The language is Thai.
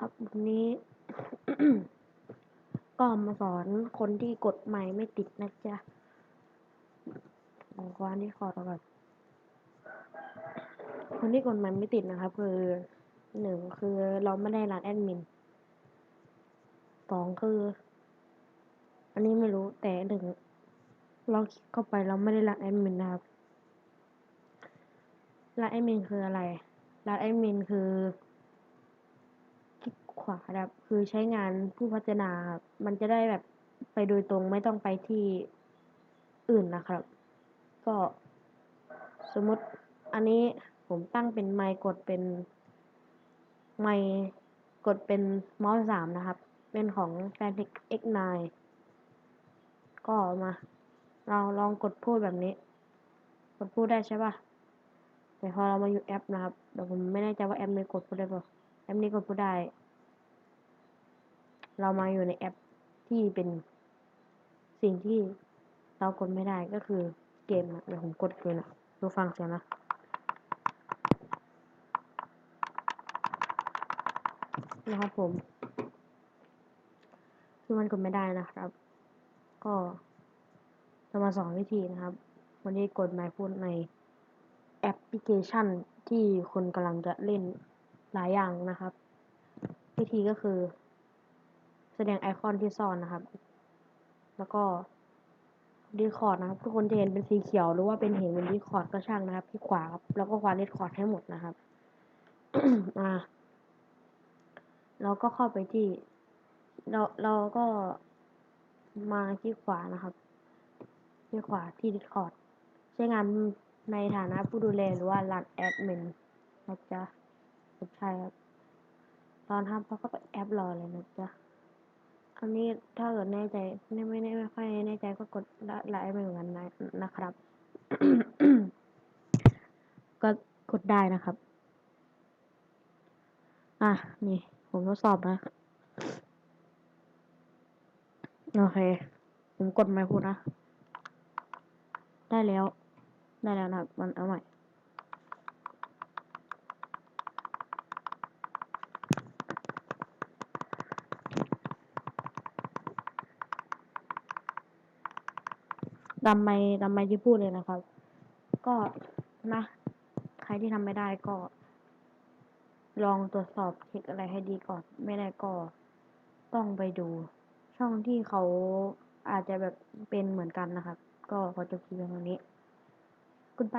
ครับวันนี้ ก็มาสอนคนที่กดใหม่ไม่ติดนะจ๊ะของควานที่คอร์ดเอาก่อนคนที่กดใหม่ไม่ติดนะครับ คือหนึ่งคือเราไม่ได้รันแอดมินสองคือ อันนี้ไม่รู้แต่หนึ่งเราคลิกเข้าไปเราไม่ได้รันแอดมินนะครับรันแอดมินคืออะไรรันแอดมินคือ ขวาครับ คือใช้งานผู้พัฒนาครับ มันจะได้แบบไปโดยตรงไม่ต้องไปที่อื่นนะครับ ก็สมมติอันนี้ผมตั้งเป็นไมค์กดเป็นไมค์กดเป็นเมาส์สามนะครับ เป็นของ f a n t e c X9 ก็มา เราลองกดพูดแบบนี้ กดพูดได้ใช่ป่ะแต่พอเรามาอยู่แอปนะครับเดี๋ยวผมไม่แน่ใจว่าแอปนี้กดพูดได้ป่ะแอปนี้กดพูดได้ เรามาอยู่ในแอปที่เป็นสิ่งที่เรากดไม่ได้ก็คือเกมอะเดี๋ยวผมกดเกมนะดูฟังเสียงนะนะครับผมคือมันกดไม่ได้นะครับ ก็จะมาสอนวิธีนะครับ วันนี้กดหมายพูดในแอปพลิเคชันที่คนกำลังจะเล่นหลายอย่างนะครับ วิธีก็คือ แสดงไอคอนที่ซ่อนนะครับ แล้วก็ดีคอร์ดนะครับ ทุกคนจะเห็นเป็นสีเขียว หรือว่าเป็นเห็นเป็นดีคอร์ดก็ช่างนะครับที่ขวาครับ แล้วก็ควาเลดคอร์ดให้หมดนะครับ อ่าเราก็เข้าไปที่ เราเราก็มาที่ขวานะครับ ที่ขวาที่ Discord ใช้งานในฐานะผู้ดูแลหรือว่ารันแอดมินนะจ๊ะใช่ครับ ตอนทำเขาก็ไปแอปรอเลยนะจ๊ะ อันนี้ถ้าเกิดแน่ใจไม่ไม่ไม่ไม่ค่อยแน่ใจก็กดไลน์ไปเหมือนกันนะนะครับ ก็กดได้นะครับ อะนี่ ผมทดสอบนะ โอเค ผมกดไม่พูดนะ ได้แล้ว ได้แล้วนะครับ มันเอาใหม่ ทำไม่ดำไม่ที่พูดเลยนะครับ ก็นะ ใครที่ทำไม่ได้ก็ ลองตรวจสอบเช็คอะไรให้ดีก่อน ไม่ได้ก็ต้องไปดู ช่องที่เขาอาจจะแบบเป็นเหมือนกันนะครับ ก็ขอจบคลิปตรงนี้ คุณไป